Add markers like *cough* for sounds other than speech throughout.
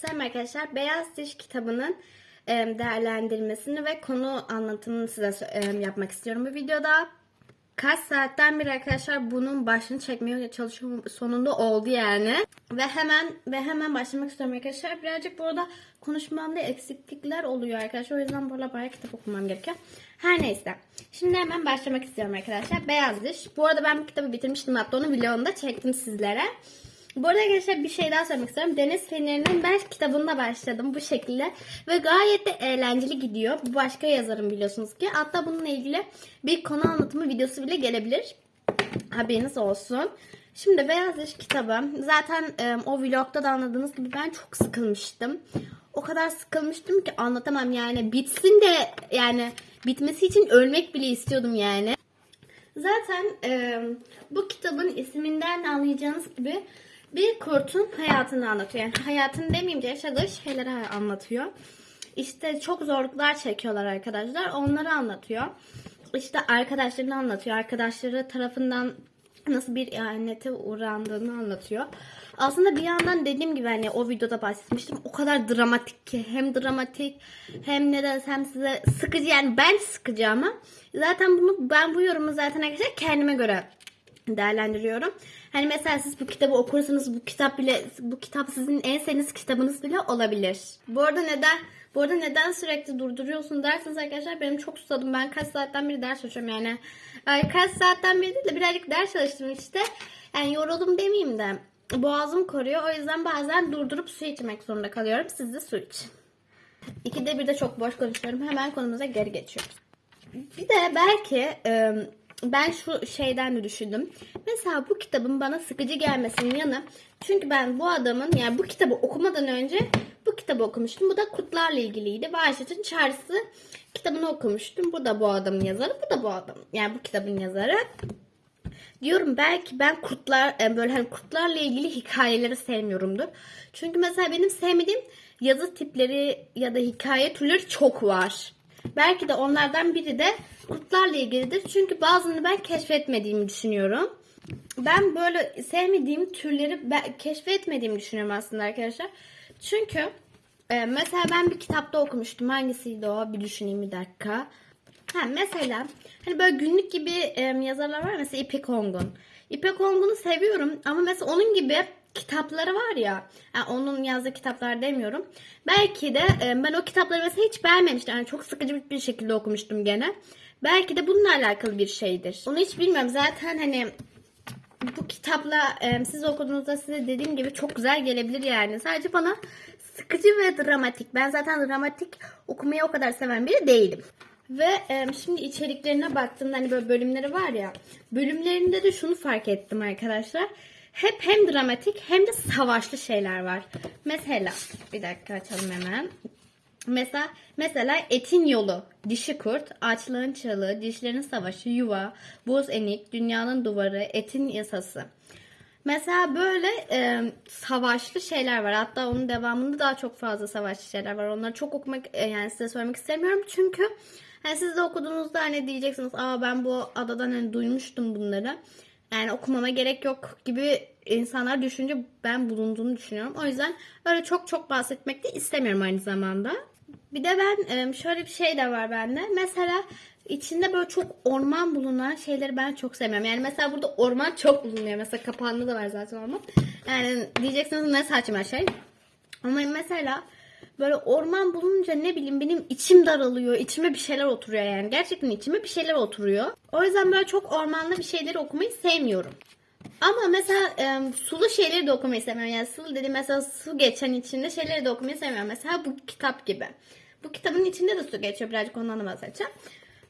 Selam arkadaşlar. Beyaz Diş kitabının değerlendirmesini ve konu anlatımını size yapmak istiyorum bu videoda. Kaç saatten beri arkadaşlar bunun başını çekmeye çalışıyorum. Sonunda oldu yani. Ve hemen ve hemen başlamak istiyorum arkadaşlar. Birazcık burada konuşmamda eksiklikler oluyor arkadaşlar. O yüzden burada bayağı kitap okumam gerekiyor. Her neyse. Şimdi hemen başlamak istiyorum arkadaşlar. Beyaz Diş. Bu arada ben bu kitabı bitirmiştim. Hatta onu vlogunda çektim sizlere. Bu arada arkadaşlar bir şey daha söylemek istiyorum. Deniz Feneri'nin ben kitabında başladım bu şekilde. Ve gayet de eğlenceli gidiyor. Bu başka yazarım biliyorsunuz ki. Hatta bununla ilgili bir konu anlatımı videosu bile gelebilir. Haberiniz olsun. Şimdi Beyaz Diş kitabı. Zaten e, o vlogda da anladığınız gibi ben çok sıkılmıştım. O kadar sıkılmıştım ki anlatamam yani. Bitsin de yani bitmesi için ölmek bile istiyordum yani. Zaten e, bu kitabın isminden anlayacağınız gibi bir kurtun hayatını anlatıyor. Yani hayatını demeyeyim de yaşadığı şeyleri anlatıyor. İşte çok zorluklar çekiyorlar arkadaşlar. Onları anlatıyor. İşte arkadaşlarını anlatıyor. Arkadaşları tarafından nasıl bir ihanete uğrandığını anlatıyor. Aslında bir yandan dediğim gibi hani o videoda bahsetmiştim. O kadar dramatik ki hem dramatik hem ne desem size sıkıcı yani ben sıkıcı ama zaten bunu ben bu yorumu zaten arkadaşlar kendime göre değerlendiriyorum. Hani mesela siz bu kitabı okursanız bu kitap bile bu kitap sizin en sevdiğiniz kitabınız bile olabilir. Bu arada neden bu arada neden sürekli durduruyorsun derseniz arkadaşlar benim çok susadım. Ben kaç saatten beri ders çalışıyorum yani. Ay, kaç saatten beri değil de birazcık ders çalıştım işte. Yani yoruldum demeyeyim de boğazım koruyor. O yüzden bazen durdurup su içmek zorunda kalıyorum. Siz de su için. İkide bir de çok boş konuşuyorum. Hemen konumuza geri geçiyoruz. Bir de belki e, ben şu şeyden de düşündüm. Mesela bu kitabın bana sıkıcı gelmesinin yanı çünkü ben bu adamın yani bu kitabı okumadan önce bu kitabı okumuştum. Bu da kurtlarla ilgiliydi. Bahşet'in Charles'ı kitabını okumuştum. Bu da bu adamın yazarı. Bu da bu adam. Yani bu kitabın yazarı. Diyorum belki ben kurtlar e, böyle hani kurtlarla ilgili hikayeleri sevmiyorumdur. Çünkü mesela benim sevmediğim yazı tipleri ya da hikaye türleri çok var. Belki de onlardan biri de kurtlarla ilgilidir. Çünkü bazılarını ben keşfetmediğimi düşünüyorum. Ben böyle sevmediğim türleri keşfetmediğimi düşünüyorum aslında arkadaşlar. Çünkü e, mesela ben bir kitapta okumuştum. Hangisiydi o? Bir düşüneyim bir dakika. Ha, mesela hani böyle günlük gibi e, yazarlar var. Mesela İpek Ongun. İpek Ongun'u seviyorum ama mesela onun gibi kitapları var ya. Yani onun yazdığı kitaplar demiyorum. Belki de e, ben o kitapları mesela hiç beğenmemiştim. Yani çok sıkıcı bir şekilde okumuştum gene. Belki de bununla alakalı bir şeydir. Onu hiç bilmiyorum. Zaten hani bu kitapla e, siz okuduğunuzda size dediğim gibi çok güzel gelebilir yani. Sadece bana sıkıcı ve dramatik. Ben zaten dramatik okumayı o kadar seven biri değilim. Ve e, şimdi içeriklerine baktığımda hani böyle bölümleri var ya. Bölümlerinde de şunu fark ettim arkadaşlar. Hep hem dramatik hem de savaşlı şeyler var. Mesela bir dakika açalım hemen. Mesela mesela etin yolu, dişi kurt, ağaçların çalı, dişlerin savaşı, yuva, buz enik, dünyanın duvarı, etin yasası. Mesela böyle e, savaşlı şeyler var. Hatta onun devamında daha çok fazla savaşlı şeyler var. Onları çok okumak e, yani size söylemek istemiyorum. Çünkü hani siz de okuduğunuzda hani diyeceksiniz aa ben bu adadan hani duymuştum bunları. Yani okumama gerek yok gibi insanlar düşünce ben bulunduğunu düşünüyorum. O yüzden öyle çok çok bahsetmek de istemiyorum aynı zamanda. Bir de ben şöyle bir şey de var bende. Mesela içinde böyle çok orman bulunan şeyleri ben çok sevmiyorum. Yani mesela burada orman çok bulunuyor. Mesela kapağında da var zaten orman. Yani diyeceksiniz ne saçma şey. Ama mesela böyle orman bulununca ne bileyim benim içim daralıyor. İçime bir şeyler oturuyor yani. Gerçekten içime bir şeyler oturuyor. O yüzden böyle çok ormanlı bir şeyleri okumayı sevmiyorum. Ama mesela e, sulu şeyleri de okumayı sevmiyorum. Yani sulu dediğim mesela su geçen içinde şeyleri de okumayı sevmiyorum. Mesela bu kitap gibi. Bu kitabın içinde de su geçiyor. Birazcık ondan da bahsedeceğim.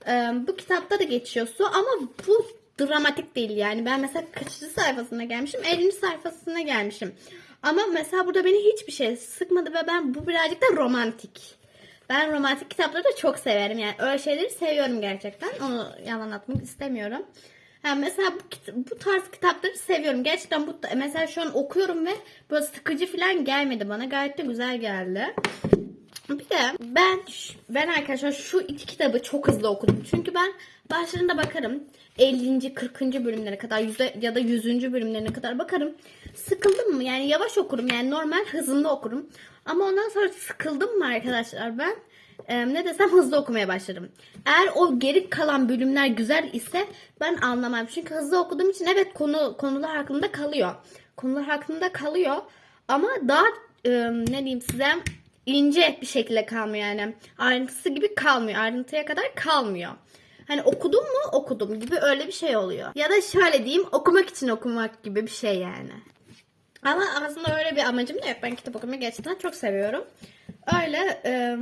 E, bu kitapta da geçiyor su ama bu dramatik değil yani. Ben mesela kaçıncı sayfasına gelmişim? 50. sayfasına gelmişim. Ama mesela burada beni hiçbir şey sıkmadı ve ben bu birazcık da romantik. Ben romantik kitapları da çok severim. Yani öyle şeyleri seviyorum gerçekten. Onu yalan atmak istemiyorum. Yani mesela bu, bu tarz kitapları seviyorum. Gerçekten bu mesela şu an okuyorum ve böyle sıkıcı falan gelmedi bana. Gayet de güzel geldi. Bir de ben ben arkadaşlar şu iki kitabı çok hızlı okudum. Çünkü ben Başlarında bakarım. 50. 40. bölümlere kadar yüze, ya da 100. bölümlerine kadar bakarım. Sıkıldım mı? Yani yavaş okurum. Yani normal hızımda okurum. Ama ondan sonra sıkıldım mı arkadaşlar ben e, ne desem hızlı okumaya başlarım. Eğer o geri kalan bölümler güzel ise ben anlamam. Çünkü hızlı okuduğum için evet konu konular hakkında kalıyor. Konular hakkında kalıyor. Ama daha e, ne diyeyim size ince bir şekilde kalmıyor yani. Ayrıntısı gibi kalmıyor. Ayrıntıya kadar kalmıyor. Hani okudum mu okudum gibi öyle bir şey oluyor. Ya da şöyle diyeyim okumak için okumak gibi bir şey yani. Ama aslında öyle bir amacım da yok. Ben kitap okumayı gerçekten çok seviyorum. Öyle e,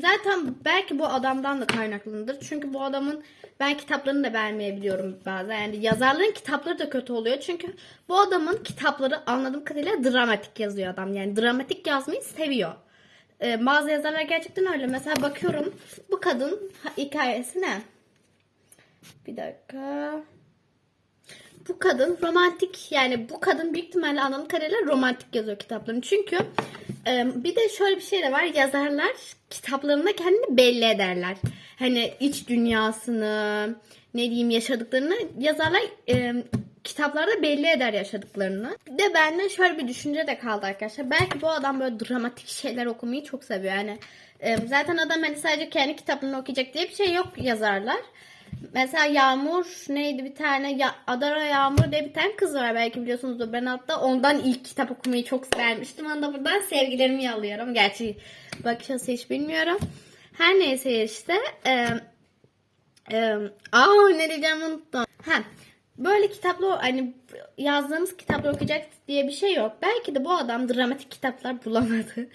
zaten belki bu adamdan da kaynaklıdır. Çünkü bu adamın ben kitaplarını da beğenmeyebiliyorum bazen. Yani yazarların kitapları da kötü oluyor. Çünkü bu adamın kitapları anladığım kadarıyla dramatik yazıyor adam. Yani dramatik yazmayı seviyor. E, bazı yazarlar gerçekten öyle. Mesela bakıyorum bu kadın hikayesi ne? Bir dakika. Bu kadın romantik yani bu kadın büyük ihtimalle anladığım kadarıyla romantik yazıyor kitaplarını. Çünkü e, bir de şöyle bir şey de var. Yazarlar kitaplarında kendini belli ederler. Hani iç dünyasını ne diyeyim yaşadıklarını yazarlar e, kitaplarda belli eder yaşadıklarını. Bir de bende şöyle bir düşünce de kaldı arkadaşlar. Belki bu adam böyle dramatik şeyler okumayı çok seviyor. Yani e, zaten adam hani sadece kendi kitaplarını okuyacak diye bir şey yok yazarlar. Mesela Yağmur neydi bir tane ya, Adara Yağmur diye bir tane kız var belki biliyorsunuzdur. Ben hatta ondan ilk kitap okumayı çok sevmiştim. Onu da buradan sevgilerimi yolluyorum. Gerçi bakış açısı hiç bilmiyorum. Her neyse işte. E, e, aa ne diyeceğimi unuttum. Ha, böyle kitaplar hani yazdığımız kitaplar okuyacak diye bir şey yok. Belki de bu adam dramatik kitaplar bulamadı. *laughs*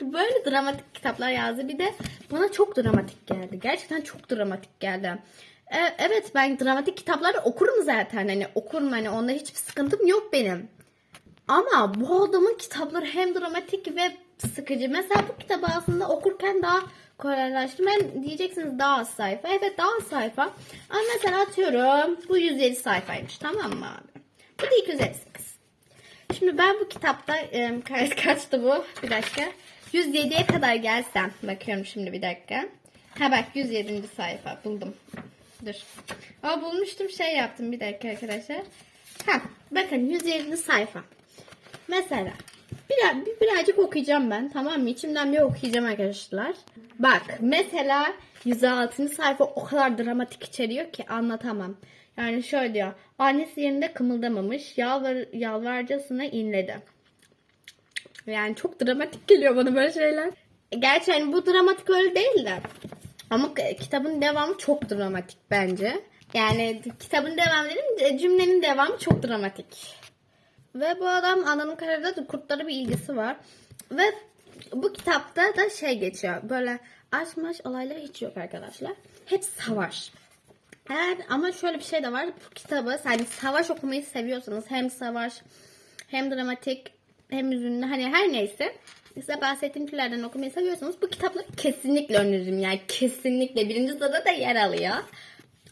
böyle dramatik kitaplar yazdı. Bir de bana çok dramatik geldi. Gerçekten çok dramatik geldi. E, evet ben dramatik kitapları okurum zaten. Hani okurum hani onda hiçbir sıkıntım yok benim. Ama bu adamın kitapları hem dramatik ve sıkıcı. Mesela bu kitabı aslında okurken daha kolaylaştım. Hem diyeceksiniz daha az sayfa. Evet daha az sayfa. Ama mesela atıyorum bu 107 sayfaymış tamam mı abi? Bu da 258. Şimdi ben bu kitapta e, *laughs* kaç kaçtı bu? Bir dakika. 107'ye kadar gelsem. Bakıyorum şimdi bir dakika. Ha bak 107. sayfa buldum. Dur. Aa bulmuştum şey yaptım bir dakika arkadaşlar. Ha bakın 107. sayfa. Mesela biraz, bir, birazcık okuyacağım ben tamam mı? İçimden bir okuyacağım arkadaşlar. Bak mesela 106. sayfa o kadar dramatik içeriyor ki anlatamam. Yani şöyle diyor. Annesi yerinde kımıldamamış. Yalvar, yalvarcasına inledi. Yani çok dramatik geliyor bana böyle şeyler. Gerçi hani bu dramatik öyle değil de. Ama kitabın devamı çok dramatik bence. Yani kitabın devamı dedim cümlenin devamı çok dramatik. Ve bu adam anladığım kadarıyla da kurtlara bir ilgisi var. Ve bu kitapta da şey geçiyor. Böyle aşk olaylar hiç yok arkadaşlar. Hep savaş. Eğer ama şöyle bir şey de var. Bu kitabı hani savaş okumayı seviyorsanız hem savaş hem dramatik hem üzünlü hani her neyse size bahsettiğim türlerden okumayı seviyorsanız bu kitapları kesinlikle öneririm. Yani kesinlikle birinci sırada da yer alıyor.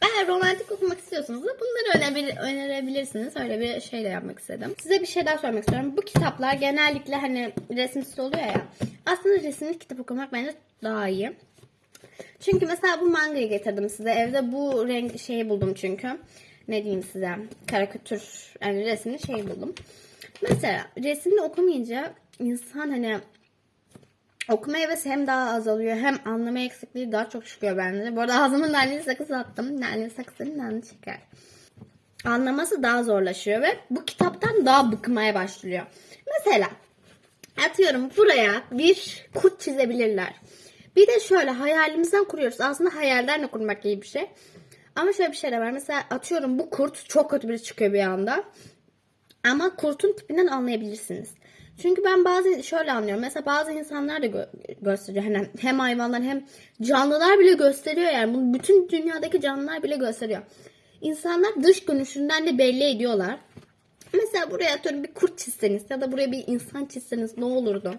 Eğer romantik okumak istiyorsanız da bunları önerebilir, önerebilirsiniz. Öyle bir şey de yapmak istedim. Size bir şey daha sormak istiyorum. Bu kitaplar genellikle hani resimsiz oluyor ya. Aslında resimli kitap okumak bence daha iyi. Çünkü mesela bu mangayı getirdim size. Evde bu renk şeyi buldum çünkü. Ne diyeyim size? Karikatür yani resimli şey buldum. Mesela resimli okumayınca insan hani okuma hevesi hem daha azalıyor hem anlama eksikliği daha çok çıkıyor bende. Bu arada ağzımın naneli sakız attım. Naneli sakızın naneli şeker. Anlaması daha zorlaşıyor ve bu kitaptan daha bıkmaya başlıyor. Mesela atıyorum buraya bir kut çizebilirler. Bir de şöyle hayalimizden kuruyoruz. Aslında hayalden de kurmak iyi bir şey. Ama şöyle bir şey de var. Mesela atıyorum bu kurt çok kötü biri çıkıyor bir anda. Ama kurtun tipinden anlayabilirsiniz. Çünkü ben bazı şöyle anlıyorum. Mesela bazı insanlar da gö- gösteriyor. Hani hem hayvanlar hem canlılar bile gösteriyor yani. Bunu bütün dünyadaki canlılar bile gösteriyor. İnsanlar dış görünüşünden de belli ediyorlar. Mesela buraya atıyorum bir kurt çizseniz ya da buraya bir insan çizseniz ne olurdu?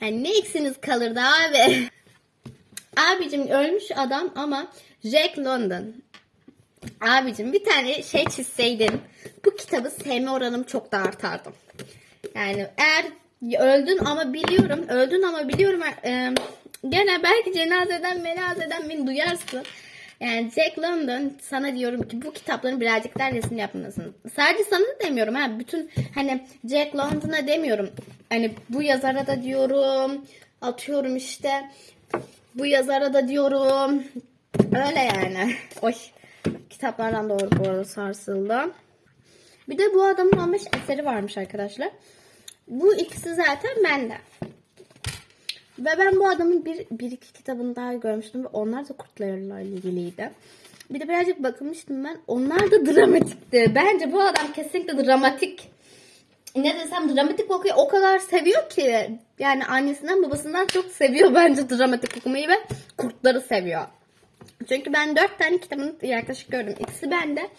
Yani ne eksiniz kalırdı abi? *laughs* Abicim ölmüş adam ama Jack London. Abicim bir tane şey çizseydin bu kitabı sevme oranım çok da artardı. Yani eğer öldün ama biliyorum, öldün ama biliyorum e, gene belki cenazeden menazeden beni duyarsın. Yani Jack London sana diyorum ki bu kitapların birazcık daha resim yapmalısın. Sadece sana da demiyorum ha. Bütün hani Jack London'a demiyorum. Hani bu yazara da diyorum. Atıyorum işte. Bu yazara da diyorum. Öyle yani. *laughs* Oy. Kitaplardan doğru bu arada sarsıldı. Bir de bu adamın 15 eseri varmış arkadaşlar. Bu ikisi zaten bende. Ve ben bu adamın bir, bir iki kitabını daha görmüştüm ve onlar da kurtlarla ilgiliydi. Bir de birazcık bakılmıştım ben. Onlar da dramatikti. Bence bu adam kesinlikle dramatik. Ne desem dramatik okuyor. O kadar seviyor ki. Yani annesinden babasından çok seviyor bence dramatik okumayı ve kurtları seviyor. Çünkü ben dört tane kitabını yaklaşık gördüm. İkisi bende.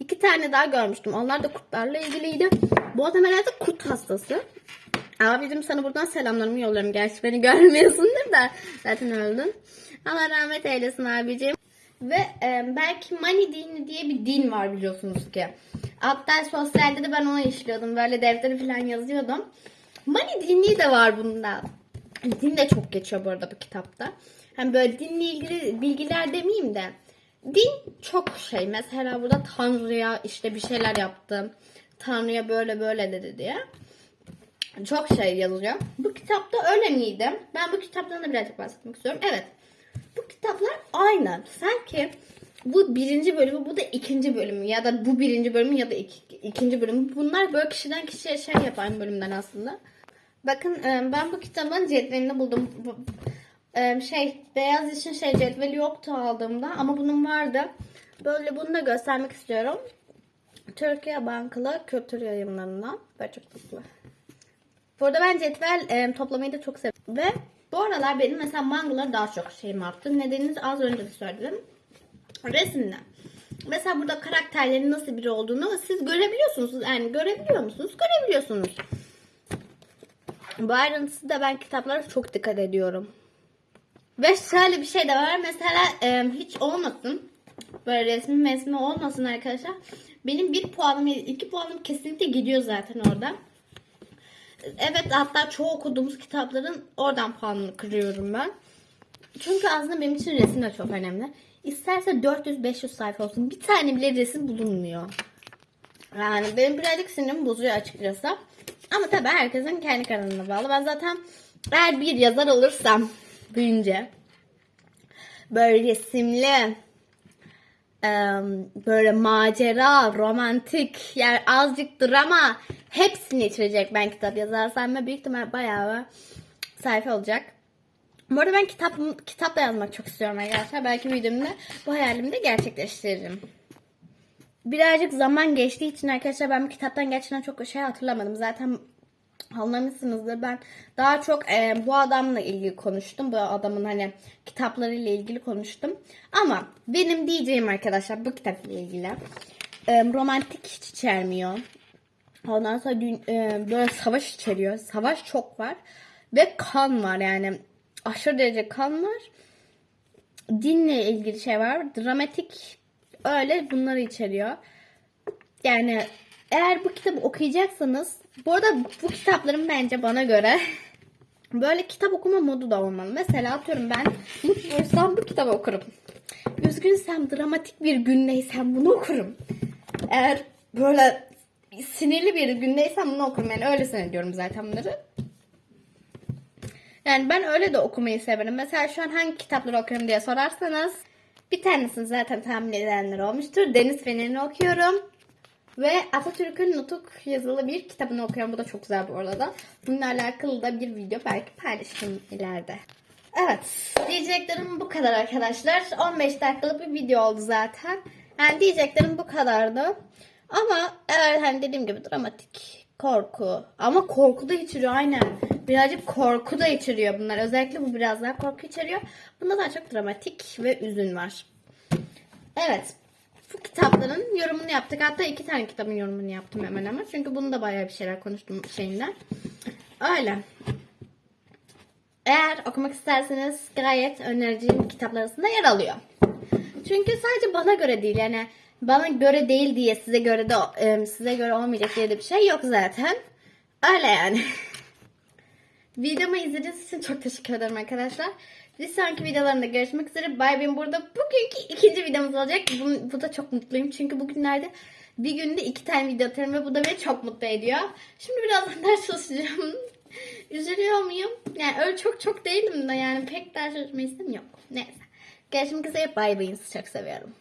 İki tane daha görmüştüm. Onlar da kurtlarla ilgiliydi. Bu adam herhalde kurt hastası. Abicim sana buradan selamlarımı yollarım. Gerçi beni görmüyorsundur da zaten öldün. Allah rahmet eylesin abicim. Ve e, belki Money dini diye bir din var biliyorsunuz ki. Hatta sosyalde de ben onu işliyordum. Böyle deftere falan yazıyordum. Money dini de var bunda. Din de çok geçiyor bu arada bu kitapta. Hani böyle dinle ilgili bilgiler demeyeyim de. Din çok şey. Mesela burada Tanrı'ya işte bir şeyler yaptım. Tanrı'ya böyle böyle dedi diye. Çok şey yazıyor. Bu kitapta öyle miydi? Ben bu kitaptan da birazcık bahsetmek istiyorum. Evet. Bu kitaplar aynı. Sanki bu birinci bölümü, bu da ikinci bölümü ya da bu birinci bölümü ya da iki- ikinci bölümü. Bunlar böyle kişiden kişiye şey yapan bölümden aslında. Bakın e, ben bu kitabın cetvelini buldum. Şey beyaz için şey cetveli yoktu aldığımda ama bunun vardı. Böyle bunu da göstermek istiyorum. Türkiye Bankılı Kültür Yayınlarından. Böyle çok tatlı. Burada ben cetvel e, toplamayı da çok seviyorum. Ve bu aralar benim mesela mangalara daha çok şeyim arttı. Nedenini az önce de söyledim. Resimle. Mesela burada karakterlerin nasıl biri olduğunu siz görebiliyorsunuz. Yani görebiliyor musunuz? Görebiliyorsunuz. Bu ayrıntısı da ben kitaplara çok dikkat ediyorum. Ve şöyle bir şey de var. Mesela e, hiç olmasın. Böyle resmi mesmi olmasın arkadaşlar. Benim bir puanım, iki puanım kesinlikle gidiyor zaten orada. Evet hatta çoğu okuduğumuz kitapların oradan puanını kırıyorum ben. Çünkü aslında benim için resim de çok önemli. İsterse 400-500 sayfa olsun. Bir tane bile resim bulunmuyor. Yani benim birazcık sinirimi bozuyor açıkçası. Ama tabii herkesin kendi kararına bağlı. Ben zaten eğer bir yazar alırsam büyünce böyle resimli böyle macera, romantik, yani azıcık drama hepsini içerecek ben kitap yazarsam ve büyük ihtimal bayağı sayfa olacak. Bu arada ben kitap kitap da yazmak çok istiyorum arkadaşlar. Belki videomda bu hayalimi de gerçekleştiririm. Birazcık zaman geçtiği için arkadaşlar ben bu kitaptan gerçekten çok şey hatırlamadım. Zaten anlamışsınızdır. Ben daha çok e, bu adamla ilgili konuştum. Bu adamın hani kitaplarıyla ilgili konuştum. Ama benim diyeceğim arkadaşlar bu kitapla ilgili e, romantik hiç içermiyor. Ondan sonra dün, e, böyle savaş içeriyor. Savaş çok var. Ve kan var yani. Aşırı derece kan var. Dinle ilgili şey var. Dramatik öyle bunları içeriyor. Yani eğer bu kitabı okuyacaksanız bu arada bu kitapların bence bana göre *laughs* böyle kitap okuma modu da olmalı. Mesela atıyorum ben mutluysam bu kitabı okurum. Üzgünsem dramatik bir gündeysem bunu okurum. Eğer böyle sinirli bir gündeysem bunu okurum. Yani öyle diyorum zaten bunları. Yani ben öyle de okumayı severim. Mesela şu an hangi kitapları okuyorum diye sorarsanız bir tanesini zaten tahmin edenler olmuştur. Deniz Feneri'ni okuyorum. Ve Atatürk'ün Nutuk yazılı bir kitabını okuyorum. Bu da çok güzel bu arada. Bununla alakalı da bir video belki paylaşırım ileride. Evet. Diyeceklerim bu kadar arkadaşlar. 15 dakikalık bir video oldu zaten. Yani diyeceklerim bu kadardı. Ama eğer hani dediğim gibi dramatik, korku. Ama korku da içeriyor aynen. Birazcık korku da içeriyor bunlar. Özellikle bu biraz daha korku içeriyor. Bunda daha çok dramatik ve üzün var. Evet. Bu kitapların yorumunu yaptık. Hatta iki tane kitabın yorumunu yaptım hemen hemen. Çünkü bunu da bayağı bir şeyler konuştum şeyinden. Öyle. Eğer okumak isterseniz gayet önereceğim kitaplar arasında yer alıyor. Çünkü sadece bana göre değil yani bana göre değil diye size göre de e, size göre olmayacak diye de bir şey yok zaten. Öyle yani. *laughs* Videomu izlediğiniz için çok teşekkür ederim arkadaşlar. Bir sonraki videolarımda görüşmek üzere. Bay Bim burada. Bugünkü ikinci videomuz olacak. Bu, bu da çok mutluyum. Çünkü bugünlerde bir günde iki tane video atarım ve bu da beni çok mutlu ediyor. Şimdi birazdan *laughs* ders çalışacağım. Üzülüyor muyum? Yani öyle çok çok değilim de yani pek ders çalışmayı istemiyorum. Yok. Neyse. Görüşmek üzere. Bay Bim'i çok seviyorum.